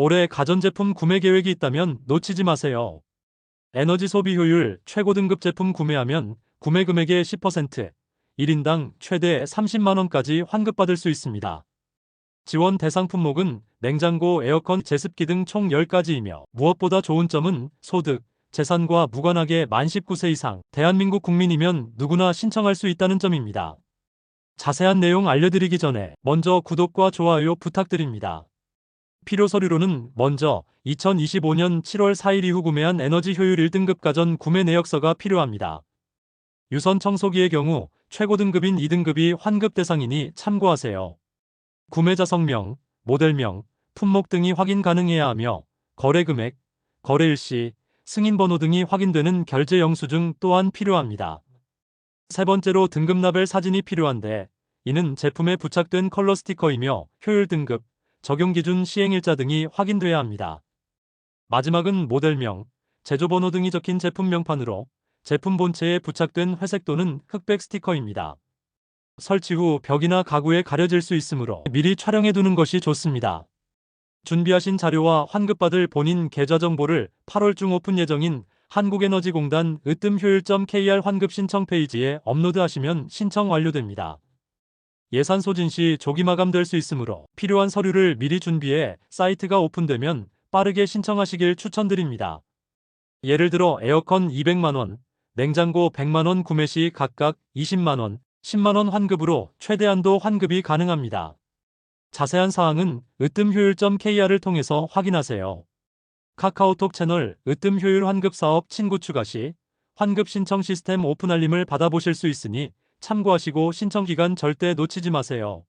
올해 가전제품 구매 계획이 있다면 놓치지 마세요. 에너지 소비 효율 최고 등급 제품 구매하면 구매 금액의 10%, 1인당 최대 30만원까지 환급받을 수 있습니다. 지원 대상 품목은 냉장고, 에어컨, 제습기 등 총 10가지이며 무엇보다 좋은 점은 소득, 재산과 무관하게 만 19세 이상 대한민국 국민이면 누구나 신청할 수 있다는 점입니다. 자세한 내용 알려드리기 전에 먼저 구독과 좋아요 부탁드립니다. 필요 서류로는 먼저 2025년 7월 4일 이후 구매한 에너지 효율 1등급 가전 구매 내역서가 필요합니다. 유선 청소기의 경우 최고 등급인 2등급이 환급 대상이니 참고하세요. 구매자 성명, 모델명, 품목 등이 확인 가능해야 하며 거래 금액, 거래 일시, 승인 번호 등이 확인되는 결제 영수증 또한 필요합니다. 세 번째로 등급 라벨 사진이 필요한데 이는 제품에 부착된 컬러 스티커이며 효율 등급, 적용 기준 시행일자 등이 확인돼야 합니다. 마지막은 모델명, 제조번호 등이 적힌 제품 명판으로 제품 본체에 부착된 회색 또는 흑백 스티커입니다. 설치 후 벽이나 가구에 가려질 수 있으므로 미리 촬영해 두는 것이 좋습니다. 준비하신 자료와 환급받을 본인 계좌 정보를 8월 중 오픈 예정인 한국에너지공단 으뜸효율.kr 환급 신청 페이지에 업로드하시면 신청 완료됩니다. 예산 소진 시 조기 마감될 수 있으므로 필요한 서류를 미리 준비해 사이트가 오픈되면 빠르게 신청하시길 추천드립니다. 예를 들어 에어컨 200만원, 냉장고 100만원 구매 시 각각 20만원, 10만원 환급으로 최대한도 환급이 가능합니다. 자세한 사항은 으뜸효율.kr을 통해서 확인하세요. 카카오톡 채널 으뜸효율 환급 사업 친구 추가 시 환급 신청 시스템 오픈 알림을 받아보실 수 있으니 참고하시고 신청 기간 절대 놓치지 마세요.